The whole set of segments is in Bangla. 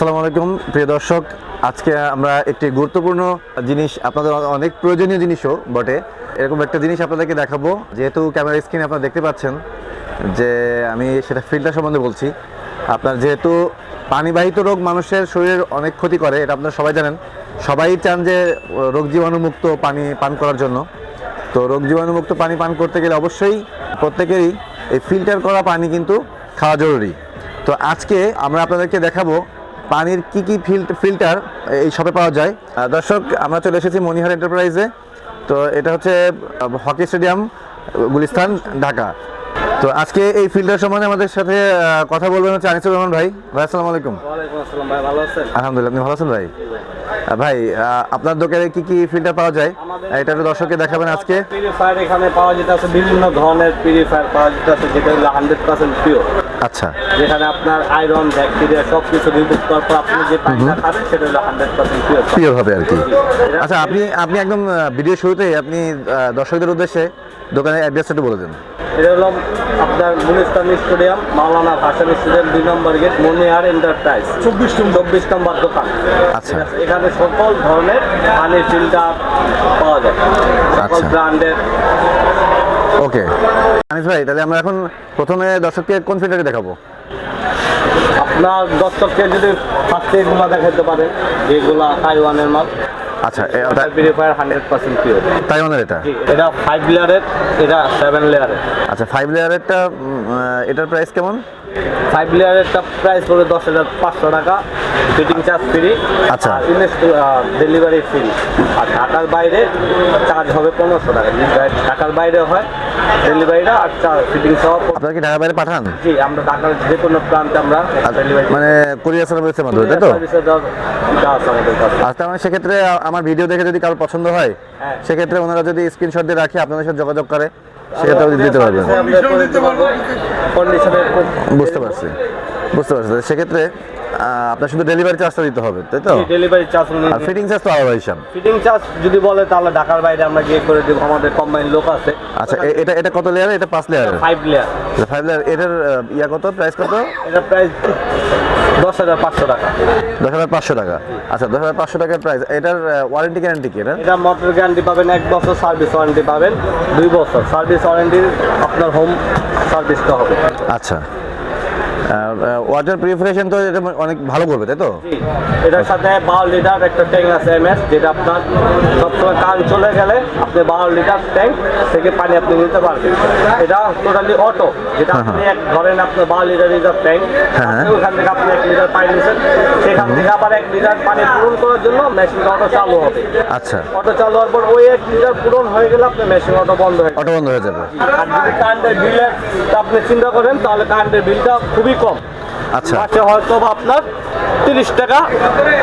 আসসালামু আলাইকুম, প্রিয় দর্শক। আজকে আমরা একটি গুরুত্বপূর্ণ জিনিস, আপনাদের অনেক প্রয়োজনীয় জিনিসও বটে। এরকম একটা জিনিস আপনাদেরকে দেখাবো। যেহেতু ক্যামেরা স্ক্রিনে আপনারা দেখতে পাচ্ছেন যে আমি সেটা ফিল্টার সম্বন্ধে বলছি। আপনার যেহেতু পানিবাহিত রোগ মানুষের শরীরের অনেক ক্ষতি করে, এটা আপনারা সবাই জানেন। সবাই চান যে রোগ জীবাণুমুক্ত পানি পান করার জন্য। তো রোগ জীবাণুমুক্ত পানি পান করতে গেলে অবশ্যই প্রত্যেকেরই এই ফিল্টার করা পানি কিন্তু খাওয়া জরুরি। তো আজকে আমরা আপনাদেরকে দেখাবো পানির কি কি ফিল্টার এই শপে পাওয়া যায়? দর্শক আমরা চলে এসেছি মনিহার এন্টারপ্রাইজে। তো এটা হচ্ছে হকি স্টেডিয়াম গুলিস্তান ঢাকা। তো আজকে এই ফিল্টার সম্বন্ধে আমাদের সাথে কথা বলবেন হচ্ছে আনিসুর রহমান ভাই। ভাই আসসালামু আলাইকুম। আসসালাম ভাই ভালো আছেন? আলহামদুলিল্লাহ আপনি ভালো আছেন ভাই? ভাই আপনার দোকানে কি কি ফিল্টার পাওয়া যায়? এটা একটু দর্শককে দেখাবেন আজকে। পিউরিফায়ার এখানে পাওয়া যেতে আছে বিভিন্ন ধরনের পিউরিফায়ার পাওয়া যেতে আছে যেটা হলো হান্ড্রেড পার্সেন্ট পিওর আচ্ছা। যেখানে আপনার আয়রন ব্যাকটেরিয়া সব কিছু রিমুভ করার পর আপনি যে পানিটা খাবেন সেটা হলো হান্ড্রেড পার্সেন্ট পিওর প্রিয় হবে আর কি। আচ্ছা আপনি আপনি একদম ভিডিও শুরুতেই আপনি দর্শকদের উদ্দেশ্যে দোকানের অ্যাড্রেসটা একটু বলে দেন। এটা হলো আপনার গুলিস্তান স্টেডিয়াম মাওলানা ভাসান স্টেডিয়াম দুই নম্বর গেট মনিহার এন্টারপ্রাইজ। চব্বিশ চব্বিশ নম্বর দোকান। আচ্ছা। এখানে সকল ধরনের পানির ফিল্টার পাওয়া যায়। সকল আচ্ছা। ব্র্যান্ডের। ওকে। আনিস ভাই তাহলে আমরা এখন প্রথমে দর্শককে কোন ফিল্টারকে দেখাবো? আপনার দর্শককে যদি ফার্স্টে এগুলো দেখাতে পারেন যেগুলা তাইওয়ানের মাল। আচ্ছা পিউরিফায়ার হান্ড্রেড পার্সেন্ট পিওর তাইওয়ানের এটা? এটা ফাইভ লেয়ারের এটা সেভেন লেয়ারের আচ্ছা ফাইভ লেয়ারেরটা এটার প্রাইস কেমন? ফাইভ লেয়ারেরটা প্রাইস পড়বে দশ হাজার পাঁচশো টাকা। ফিটিং চার্জ ফ্রি আচ্ছা। ডেলিভারি ফ্রি আর ঢাকার বাইরে চার্জ হবে পনেরোশো টাকা। যদি ঢাকার বাইরে হয় ডেলিভারিটা আর চার্জ ফিটিং সহ আপনারা কি ঢাকার বাইরে পাঠান? জি আমরা ঢাকার যে কোনো প্রান্তে আমরা ডেলিভারি মানে কুরিয়ার সার্ভিসের মাধ্যমে তাই তো? আচ্ছা মানে সেক্ষেত্রে আমার ভিডিও দেখে যদি কারও পছন্দ হয় হ্যাঁ। সেক্ষেত্রে ওনারা যদি স্ক্রিনশট দিয়ে রাখি আপনাদের সাথে যোগাযোগ করে। সেক্ষেত্রে দিতে পারবেন। বুঝতে পারছি। বুঝতে পারছি। সেক্ষেত্রে আপনার শুধু ডেলিভারি চার্জটা দিতে হবে তাই তো? ডেলিভারি চার্জ আর ফিটিং চার্জ তো আলাদা হিসাব ফিটিং চার্জ যদি বলে তাহলে ঢাকার বাইরে আমরা গিয়ে করে দেবো আমাদের কোম্পানির লোক আছে। আচ্ছা এটা এটা কত লেয়ার এটা পাঁচ layer five layer five layer এটার ইয়া কত? প্রাইস কত? এটা প্রাইস দশ হাজার পাঁচশো টাকা। দশ হাজার পাঁচশো টাকা। আচ্ছা দশ হাজার পাঁচশো টাকার প্রাইস এটার ওয়ারেন্টি গ্যারান্টি কি এটা? এটা মোটর গ্যারান্টি পাবেন এক বছর সার্ভিস ওয়ারেন্টি পাবেন দুই বছর। সার্ভিস ওয়ারেন্টি আপনার হোম সার্ভিসটা হবে। আচ্ছা। ওয়াটার পিউরিফিকেশন তো এটা অনেক ভালো করবে তাই তো? এটার সাথে বারো লিটার একটা ট্যাঙ্ক আছে এম যেটা আপনার সবসময় কান চলে গেলে আপনি বারো লিটার ট্যাঙ্ক থেকে পানি আপনি নিতে পারবেন। এটা টোটালি অটো যেটা আপনি এক ধরেন আপনার বারো লিটার লিটার ট্যাঙ্ক হ্যাঁ। ওখান থেকে আপনি এক লিটার পানি নিচ্ছেন সেখান থেকে আবার এক লিটার পানি পূরণ করার জন্য মেশিনটা অটো চালু হবে। আচ্ছা। অটো চালু হওয়ার পর ওই এক লিটার পূরণ হয়ে গেলে আপনার মেশিন অটো বন্ধ হয়ে অটো বন্ধ হয়ে যাবে। আর যদি কারেন্টের বিলের আপনি চিন্তা করেন তাহলে কারেন্টের বিলটা খুবই কম। আচ্ছা। মাসে হয়তো আপনার তিরিশ টাকা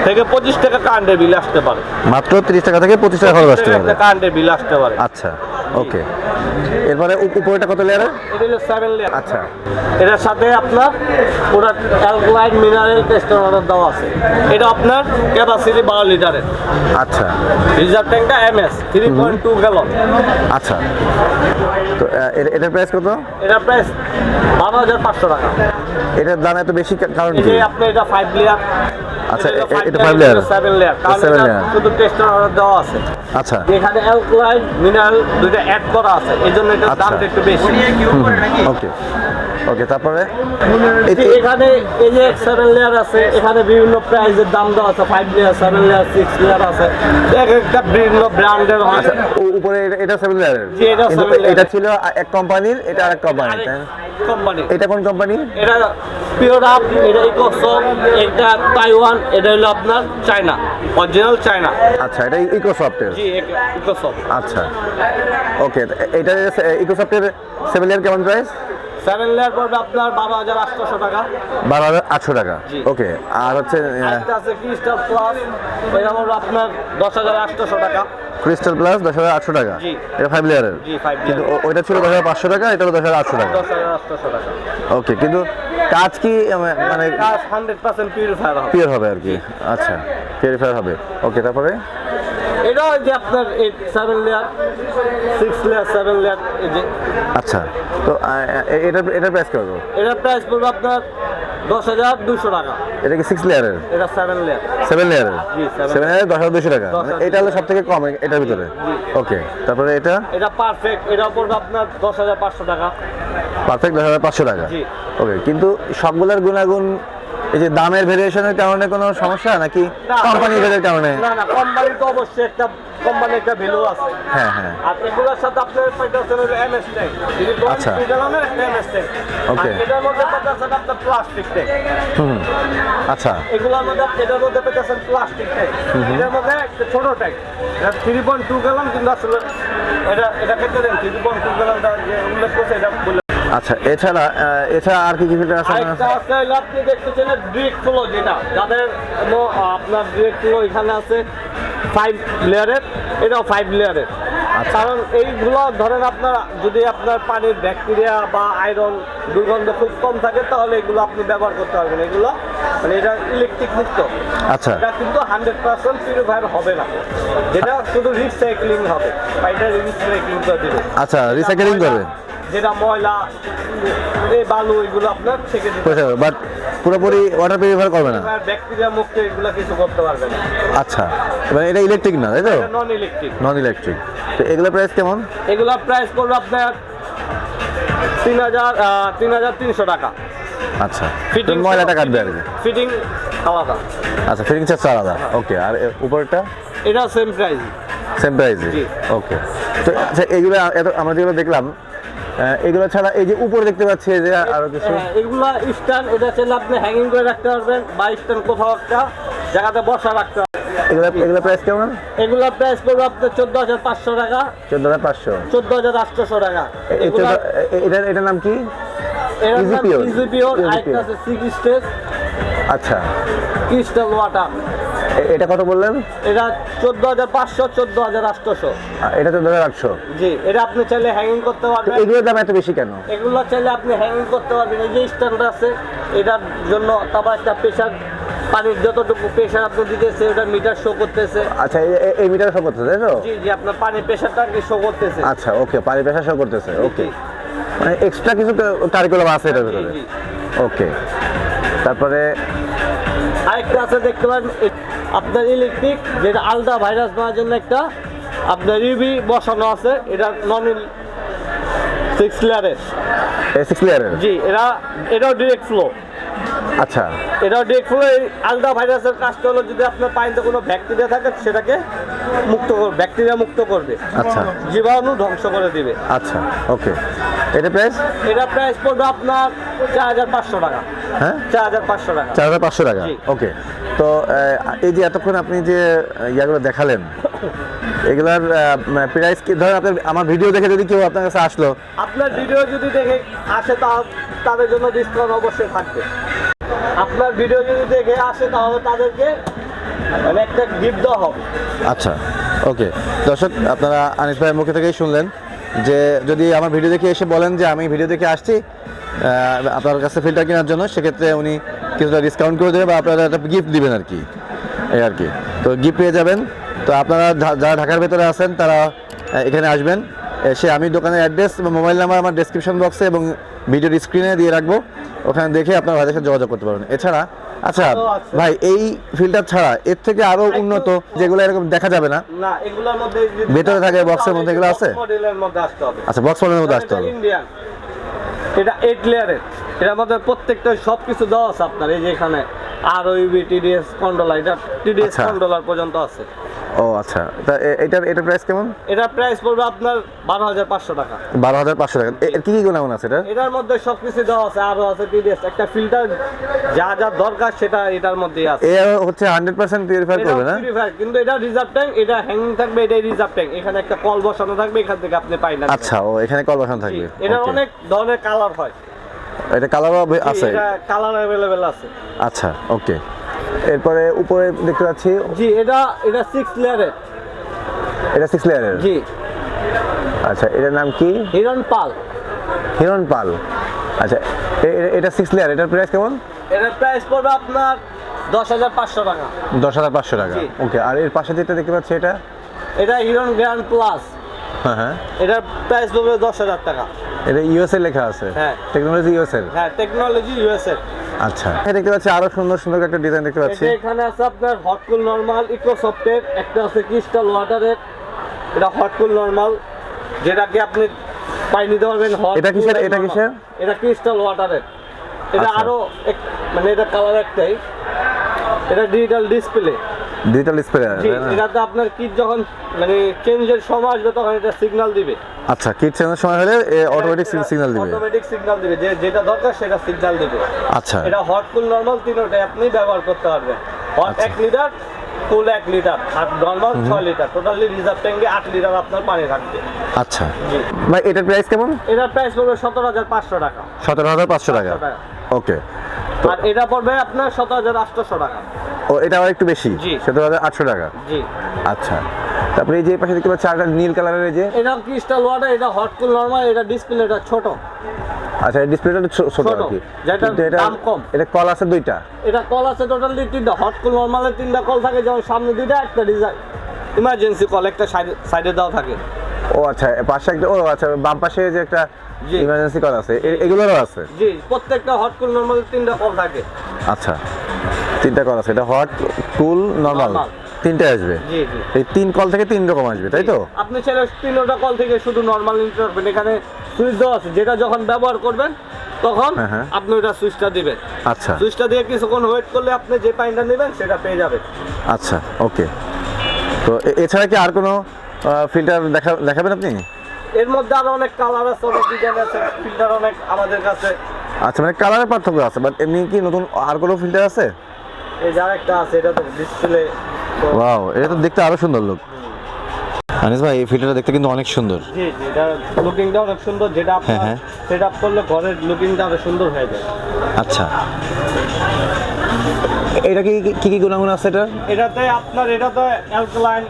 থেকে পঁচিশ টাকা কারেন্টের বিল আসতে পারে। মাত্র তিরিশ টাকা থেকে পঁচিশ টাকা খরচ আসতে পারে। কারেন্টের বিল আসতে পারে। আচ্ছা। ওকে এরপরে উপ- উপরেটা কত লেয়ারের এটা হলো সেভেন লেয়ার আচ্ছা। এটার সাথে আপনার পুরো অ্যালকোলাইন মিনারেল টেস্টার অর্ডার দেওয়া আছে। এটা আপনার ক্যাপাসিটি বারো লিটারের। আচ্ছা। Reserve ট্যাঙ্কটা M S three point two gallon আচ্ছা। তো এটার প্রাইস কত? এটা প্রাইস বারো হাজার পাঁচশো টাকা। এটার দাম এত বেশি কারণ কি? আপনি এটা ফাইভ লেয়ার আচ্ছা, এটা five layer seven layer seven layer শুধু টেস্টার অর্ডার দেওয়া আছে। আচ্ছা। এখানে অ্যালকোলাইন মিনারেল দুইটা অ্যাড করা আছে। এই জন্য এটার আচ্ছা। দামটা একটু বেশি। ওকে ওকে তারপরে? এখানে এই যে সেভেন লেয়ার আছে এখানে বিভিন্ন প্রাইজের দাম দেওয়া আছে five layer seven layer six layer আছে। এক একটা বিভিন্ন ব্র্যান্ডের আচ্ছা উপরে এটা- সেভেন লেয়ারের এটা ছিল এক কোম্পানির এটা আরেক কোম্পানির কোম্পানি এটা কোন কোম্পানি এটা পিওর আপ এটা ইকোসপ এটা তাইওয়ান এটা হলো আপনার চায়না অরিজিনাল চায়না আচ্ছা এটা ইকোসফটের জি ইকোসপ আচ্ছা। ওকে এটা ইকোসফটের সেভেন লেয়ার কেমন প্রাইস সেভেন লেয়ার পড়বে আপনার বারো হাজার আটশোশো টাকা। বারো হাজার আটশো টাকা। ওকে আর হচ্ছে আছে ক্রিস্টাল প্লাস এটা পড়বে আপনার দশ হাজার আটশোশো টাকা। ক্রিস্টাল প্লাস দশ হাজার আটশো টাকা? এটা ফাইভ লেয়ারের কিন্তু ওইটা ছিল দশ হাজার পাঁচশো টাকা এটা দশ হাজার আটশো টাকা। ওকে কিন্তু কাজ কি মানে কাজ হান্ড্রেড পার্সেন্ট পিওর হবে। আর কি। আচ্ছা পিউরিফায়ার হবে। ওকে তারপরে? এটা যে আপনার এই seven layer six layer seven layer এই যে। আচ্ছা তো আহ, এ- এটার এটার প্রাইস কত? এটার প্রাইস পড়বে আপনার দশ হাজার দুশো টাকা। এটা কি সিক্স লেয়ারের এটা সেভেন লেয়ার সেভেন লেয়ারের সেভেন লেয়ারের দশ হাজার দুশো টাকা মানে এটা হলো সব থেকে কম এটার ভিতরে। ওকে তারপরে এটা? এটা পারফেক্ট এটা পড়বে আপনার দশ হাজার পাঁচশো টাকা। পারফেক্ট দশ হাজার পাঁচশো টাকা। জি। ওকে কিন্তু সবগুলোর গুণাগুণ এই যে দামের ভেরিয়েশনের কারণে কোনো সমস্যা নাকি কোম্পানি ভেদের কারণে? না না কোম্পানি তো অবশ্যই একটা কোম্পানির একটা ভ্যালু আছে। হ্যাঁ হ্যাঁ। আর এগুলোর সাথে আপনার পাইতেছেন হলো এমএস ট্যাঙ্ক আচ্ছা। একটা এমএস ট্যাঙ্ক Okay. এটার মধ্যে পাইতেছেন আপনার প্লাস্টিক ট্যাঙ্ক হুম আচ্ছা। এগুলোর মধ্যে এটার মধ্যে প্লাস্টিক এটার মধ্যে একটা ছোট ট্যাঙ্ক এটা থ্রি পয়েন্ট টু গ্যালন কিন্তু আসলে এটা এটা দেন থ্রি পয়েন্ট টু গ্যালনটা উল্লেখ করছে এটা আচ্ছা এছাড়া এছাড়া আর কি কি ফিল্টার আছে? আপনি দেখতেছেন ডিরেক্ট ফ্লো যেটা। যাদের আপনার ডিরেক্ট ফ্লো এখানে আছে ফাইভ লেয়ারের এটাও ফাইভ লেয়ারের কারণ এইগুলো ধরেন আপনার যদি আপনার পানির ব্যাকটেরিয়া বা আয়রন দুর্গন্ধ খুব কম থাকে তাহলে এগুলো আপনি ব্যবহার করতে পারবেন। এগুলো মানে এটা ইলেকট্রিক মুক্ত। আচ্ছা। এটা কিন্তু হান্ড্রেড পার্সেন্ট পিউরিফায়ার হবে না। যেটা শুধু রিসাইক্লিং হবে। এটা রিসাইক্লিং করে দিবে। আচ্ছা রিসাইকেলিং করবে। যেটা ময়লা এই বালু এগুলো আপনার থেকে বাট পুরোপুরি ওয়াটার পিউরিফাই করবে না। ব্যাকটেরিয়া মুক্ত এগুলো কিছু করতে পারবে না। আচ্ছা এবার এটা ইলেকট্রিক না তাই তো? নন ইলেকট্রিক নন ইলেকট্রিক তো এগুলোর প্রাইস কেমন? এগুলোর প্রাইস পড়বে আপনার তিন হাজার তিন হাজার তিনশো টাকা। আচ্ছা ফিটিং ময়লাটা কাটবে আর কি। ফিটিং আলাদা। আচ্ছা ফিটিং চার্জ আলাদা। ওকে আর উপরটা? এটা সেম প্রাইস সেম প্রাইসে। ওকে তো আচ্ছা এগুলো এত আমরা যেগুলো দেখলাম এগুলো ছাড়া এই যে উপরে দেখতে পাচ্ছি যে আরও কিছু। হ্যাঁ, এগুলা স্ট্যান্ড এটা চাইলে আপনি হ্যাঙ্গিং করে রাখতে পারবেন বা স্ট্যান্ড কোথাও একটা জায়গাতে বসা রাখতে এগুলো এগুলো প্রাইস কেমন? এগুলা প্রাইস পড়বে আপনার চোদ্দ হাজার পাঁচশো টাকা। চোদ্দ হাজার পাঁচশো। চোদ্দ হাজার আটশোশো টাকা। এটার এটার নাম কি? ইজি পিওর Easy আরেকটা আছে সিক্স স্টেজ আচ্ছা। ক্রিস্টাল ওয়াটার এটা কত বললেন? এটা চোদ্দ হাজার পাঁচশো চোদ্দ হাজার আটশোশো এটা চোদ্দ হাজার আটশো। জি এটা আপনি চাইলে হ্যাঙ্গিং করতে পারবেন। এগুলোর দাম এত বেশি কেন? এগুলো চাইলে আপনি হ্যাঙ্গিং করতে পারবেন। এই যে স্ট্যান্ড আছে এটার জন্য তারপর একটা প্রেশার পানির যতটুকু প্রেশার আপনি দিতেছে ওটা মিটার শো করতেছে। আচ্ছা এই- মিটার সব করতেছে তাই তো? জি জি আপনার পানির প্রেশারটা কি শো করতেছে। আচ্ছা ওকে পানি প্রেশার সব করতেছে ওকে মানে এক্সট্রা কিছু কারিকুলাম আছে এটার ভিতরে। ওকে তারপরে আরেকটা আছে দেখতে পারেন আপনার ইলেকট্রিক যেটা আলট্রা ভাইরাস নেওয়ার জন্য একটা আপনার ইবি বসানো আছে এটা নন সিক্স লেয়ারের সিক্স লেয়ারের জি এরা এটাও ডিরেক্ট ফ্লো আচ্ছা। এটাও ডিরেক্ট ফ্লো এই আলট্রা ভাইরাসের কাজটা হলো যদি আপনার পানিতে কোনো ব্যাকটেরিয়া থাকে সেটাকে মুক্ত করবে ব্যাকটেরিয়া মুক্ত করবে। আচ্ছা। জীবাণু ধ্বংস করে দিবে। আচ্ছা ওকে এটা প্রাইস এটা প্রাইস পড়বে আপনার চার হাজার পাঁচশো টাকা। হ্যাঁ? চার হাজার পাঁচশো টাকা। চার হাজার পাঁচশো টাকা জি। ওকে তো এই যে এতক্ষণ আপনি যে ইয়াগুলো দেখালেন এগুলার প্রাইস কি? ধরেন আপনার আমার ভিডিও দেখে যদি কেউ আপনার কাছে আসলো। আপনার ভিডিও যদি দেখে আসে তা তাদের জন্য ডিসকাউন্ট অবশ্যই থাকবে। আপনার ভিডিও যদি দেখে আসে তাহলে তাদেরকে মানে একটা গিফট দেওয়া হবে। আচ্ছা ওকে দর্শক আপনারা আনিস ভাইয়ের মুখে থেকেই শুনলেন যে যদি আমার ভিডিও দেখে এসে বলেন যে আমি ভিডিও দেখে আসছি আপনার কাছে ফিল্টার কেনার জন্য সেক্ষেত্রে উনি কিছুটা ডিসকাউন্ট করে দেবে বা আপনারা একটা গিফট দিবেন আর কি। এই আর কি। তো গিফট পেয়ে যাবেন। তো আপনারা যারা ঢাকার ভেতরে আছেন তারা এখানে আসবেন। এসে আমি দোকানের অ্যাড্রেস এবং মোবাইল নাম্বার আমার ডেসক্রিপশন বক্সে এবং ভিডিওর স্ক্রিনে দিয়ে রাখব। ওখানে দেখে আপনার ভাইদের সাথে যোগাযোগ করতে পারবেন। এছাড়া আচ্ছা ভাই এই ফিল্টার ছাড়া এর থেকে আরও উন্নত যেগুলো এরকম দেখা যাবে না? না এগুলোর মধ্যে ভেতরে থাকে, বক্সের মধ্যে এগুলো আছে? মডেলের মধ্যে আসতে হবে। আচ্ছা বক্স মডেলের মধ্যে আসতে হবে। ইন্ডিয়ান এটা এইট লেয়ারের এটার মধ্যে প্রত্যেকটা সব কিছু দেওয়া আছে আপনার এই যে এখানে আর ওইবি টিডিএস কন্ট্রোলার এটা টিডিএস আচ্ছা। কন্ট্রোলার পর্যন্ত আছে। ও আচ্ছা। তা এ- এটার এটার প্রাইস কেমন? এটার প্রাইস পড়বে আপনার বারো হাজার পাঁচশো টাকা। বারো হাজার পাঁচশো টাকা। এর কি কি গুণাগুণ আছে এটা এটার মধ্যে সবকিছু দেওয়া আছে আরও আছে টিডিএস একটা ফিল্টার যা যা দরকার সেটা এটার মধ্যেই আছে। এ হচ্ছে হান্ড্রেড পার্সেন্ট পিউরিফাই করবে না? purifier, কিন্তু এটা রিজার্ভ ট্যাঙ্ক এটা হ্যাঙ্গিং থাকবে এটাই রিজার্ভ ট্যাঙ্ক এখানে একটা কল বসানো থাকবে এখান থেকে আপনি পাই না আচ্ছা ও এখানে কল বসানো থাকবে। Okay. অনেক ধরনের কালার হয়। এটা কালারও আছে? এটা কালার অ্যাভেলেবেল আছে। আচ্ছা ওকে। এরপরে উপরে দেখতে পাচ্ছি? জি এটা এটা সিক্স লেয়ারের এটা সিক্স লেয়ারের জি। আচ্ছা এটার নাম কি? হিরণ পাল। হিরণ পাল। আচ্ছা এটা সিক্স লেয়ার এটার প্রাইস কেমন? এটার প্রাইস পড়বে আপনার দশ হাজার পাঁচশো টাকা। দশ হাজার পাঁচশো টাকা। জি। ওকে আর এর পাশে যেটা দেখতে পাচ্ছি এটা? এটা হিরণ গ্র্যান্ড প্লাস হ্যাঁ হ্যাঁ। এটার প্রাইস পড়বে দশ হাজার টাকা। এটা ইউএসএ লেখা আছে হ্যাঁ। টেকনোলজি ইউএসএ হ্যাঁ টেকনোলজি ইউএসএ আচ্ছা এখানে দেখতে পাচ্ছি আরও সুন্দর সুন্দর একটা ডিজাইন দেখতে পাচ্ছি এখানে আছে আপনার হট কুল নরমাল ইকোসফটের একটা আছে ক্রিস্টাল ওয়াটারের এটা হট কুল নরমাল যেটাকে আপনি পাই নিতে পারবেন hot এটা কিসের? cool এটা। কিসের? এটা ক্রিস্টাল ওয়াটারের এটা আচ্ছা। আরও মানে এটা কালার একটাই এটা ডিজিটাল ডিসপ্লে ডিজিটাল জি এটাতে আপনার কি যখন মানে চেঞ্জের সময় আসবে তখন এটা সিগন্যাল দিবে। আচ্ছা কিট চেঞ্জের সময় হলে অটোমেটিক সিগন্যাল দিবে। অটোমেটিক সিগন্যাল দিবে যে যেটা দরকার সেটা সিগন্যাল দিবে। আচ্ছা। এটা হট কুল নরমাল তিনটাই আপনি ব্যবহার করতে পারবেন হট আচ্ছা। এক লিটার ফুল এক লিটার আর নরমাল ছয় লিটার টোটালি রিজার্ভ ট্যাঙ্কে আট লিটার আপনার পানি থাকবে। আচ্ছা। ভাই এটার প্রাইস কেমন? এটার প্রাইস পড়বে সতেরো হাজার পাঁচশো টাকা। সতেরো হাজার পাঁচশো টাকা। 500 টাকা। ওকে। আর এটা পড়বে আপনার সতেরো হাজার আটশোশো টাকা। ও এটা আবার একটু বেশি। সতেরো হাজার আটশো টাকা? জি। আচ্ছা। তারপরে এই যে পাশে দেখতে পাচ্ছি আরেকটা নীল কালারের এই যে এটা ক্রিস্টাল ওয়াটার এটা হট কুল নরমাল এটা ডিসপ্লেটা ছোট। আচ্ছা এই ডিসপ্লেটা ছোট আর কি। এটা দাম কম। এটা কল আছে দুইটা। এটা কল আছে টোটালি তিনটা। হট কুল নরমালের তিনটা কল থাকে যেমন সামনে দুইটা একটা ডিজাইন ইমার্জেন্সি কল একটা সাইডে দেওয়া থাকে। ও আচ্ছা পাশে একটা ও আচ্ছা বাম পাশে যে একটা। ইমার্জেন্সি কল আছে। এগুলোরও আছে? জি প্রত্যেকটা হট কুল নরমালের তিনটা কল থাকে। আচ্ছা। তিনটা কল আছে। এটা হট কুল নর্মাল। তিনটে আসবে? এই তিন কল থেকে তিন রকম আসবে তাই তো? আপনি ছেলে তিনটা কল থেকে শুধু নর্মাল নিতে পারবেন। এখানে সুইচ দেওয়া আছে। যেটা যখন ব্যবহার করবেন তখন হ্যাঁ, হ্যাঁ। আপনি ওটা সুইচটা দিবেন। আচ্ছা। সুইচটা দিয়ে কিছুক্ষণ ওয়েট করলে আপনি যে পাইনটা নেবেন সেটা পেয়ে যাবেন। আচ্ছা ওকে তো এছাড়া কি আর কোনো ফিল্টার দেখা দেখাবেন আপনি? এর মধ্যে আরও অনেক কালার আছে অনেক ডিজাইন আছে ফিল্টার অনেক আমাদের কাছে। আচ্ছা মানে কালারের পার্থক্য আছে বাট এমনি কি নতুন আর কোনো ফিল্টার আছে? এই যার একটা আছে এটা তো ডিসপ্লে ওয়াও এটা তো দেখতে আরও সুন্দর লোক আনিস ভাই এই ফিল্টারটা দেখতে কিন্তু অনেক সুন্দর। জি জি এটা লুকিংটা অনেক সুন্দর যেটা হ্যাঁ, আপনার হ্যাঁ। সেট আপ করলে ঘরের লুকিংটা আরও সুন্দর হয়ে যায়। আচ্ছা। এটা কি কি- কি গুণাগুণ আছে এটা এটাতে আপনার এটাতে অ্যালকালাইন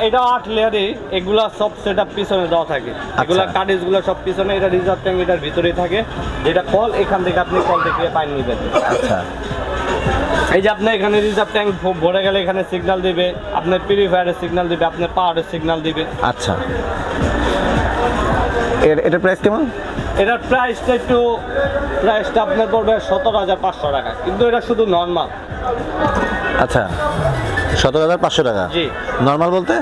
এটা আট লেয়ারে এগুলা সব সেট আপ পিছনে দেওয়া থাকে। এগুলা কার্ডেজগুলো সব পিছনে এটা রিজার্ভ ট্যাঙ্ক এটার ভিতরেই থাকে। যেটা কল এখান থেকে আপনি কল থেকে পানি নেবেন। আচ্ছা। এই যে আপনি এখানে রিজার্ভ ট্যাঙ্ক ভরে গেলে এখানে সিগন্যাল দিবে আপনার পিউরিফায়ারের সিগন্যাল দিবে আপনার পাওয়ারের সিগন্যাল দিবে। আচ্ছা। এর এটার প্রাইস কেমন? এটার প্রাইসটা একটু প্রাইসটা আপনার পড়বে সতেরো হাজার পাঁচশো টাকা কিন্তু এটা শুধু নর্মাল আচ্ছা সতেরো হাজার পাঁচশো টাকা? জি। নর্মাল বলতে?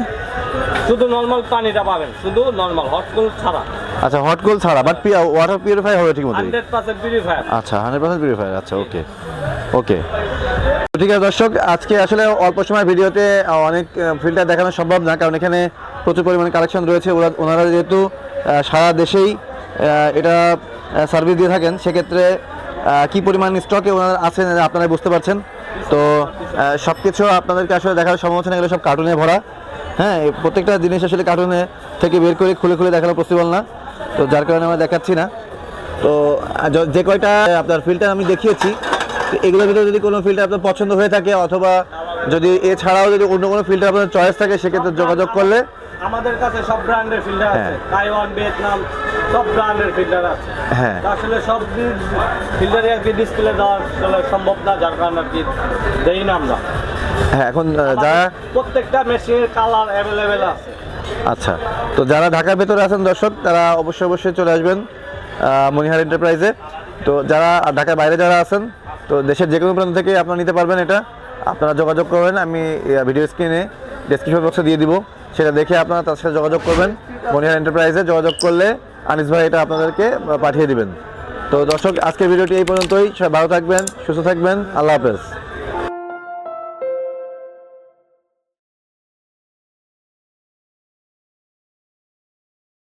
শুধু নর্মাল পানিটা পাবেন শুধু নর্মাল হট কুল ছাড়া। আচ্ছা হট কোল ছাড়া বাট ওয়াটার পিউরিফাই হবে ঠিক মতো হান্ড্রেড পার্সেন্ট পিউরিফায়ার আচ্ছা হান্ড্রেড পার্সেন্ট পিউরিফায়ার আচ্ছা ওকে ওকে ঠিক আছে দর্শক আজকে আসলে অল্প সময় ভিডিওতে অনেক ফিল্টার দেখানো সম্ভব না কারণ এখানে প্রচুর পরিমাণে কালেকশন রয়েছে। ওরা ওনারা যেহেতু সারা দেশেই এটা সার্ভিস দিয়ে থাকেন, সেক্ষেত্রে কি পরিমাণ স্টকে ওনারা আছেন আপনারা বুঝতে পারছেন। তো সব কিছু আপনাদেরকে আসলে দেখার সম্ভব হচ্ছে না, এগুলো সব কার্টুনে ভরা। হ্যাঁ প্রত্যেকটা জিনিস আসলে কার্টুনে থেকে বের করে খুলে খুলে দেখানো পসিবল না। তো যার কারণে আমরা দেখাচ্ছি না। তো যে কয়টা আপনার ফিল্টার আমি দেখিয়েছি এগুলোর ভিতরে যদি কোনো ফিল্টার আপনার পছন্দ হয়ে থাকে, অথবা যদি এছাড়াও যদি অন্য কোনো ফিল্টার আপনার চয়েস থাকে, সেক্ষেত্রে যোগাযোগ করলে আমাদের কাছে সব ব্র্যান্ডের ফিল্টার আছে। হ্যাঁ। তাইওয়ান ভিয়েতনাম সব ব্র্যান্ডের ফিল্টার আছে। হ্যাঁ। আসলে সব ফিল্টারে আর কি ডিসপ্লে দেওয়া আসলে সম্ভব না যার কারণে আর কি দেই না আমরা। হ্যাঁ এখন যারা প্রত্যেকটা মেশিনের কালার অ্যাভেলেবেল আছে। আচ্ছা তো যারা ঢাকার ভেতরে আছেন দর্শক তারা অবশ্যই অবশ্যই চলে আসবেন মনিহার এন্টারপ্রাইজে তো যারা ঢাকার বাইরে যারা আছেন তো দেশের যে কোনো প্রান্ত থেকে আপনারা নিতে পারবেন এটা। আপনারা যোগাযোগ করবেন আমি ভিডিও স্ক্রিনে ডেসক্রিপশন বক্সে দিয়ে দিব। সেটা দেখে আপনারা তার সাথে যোগাযোগ করবেন। মনিহার এন্টারপ্রাইজে যোগাযোগ করলে আনিস ভাই এটা আপনাদেরকে পাঠিয়ে দিবেন। তো দর্শক, আজকের ভিডিওটি এই পর্যন্তই। সবাই ভালো থাকবেন, সুস্থ থাকবেন। আল্লাহ হাফেজ।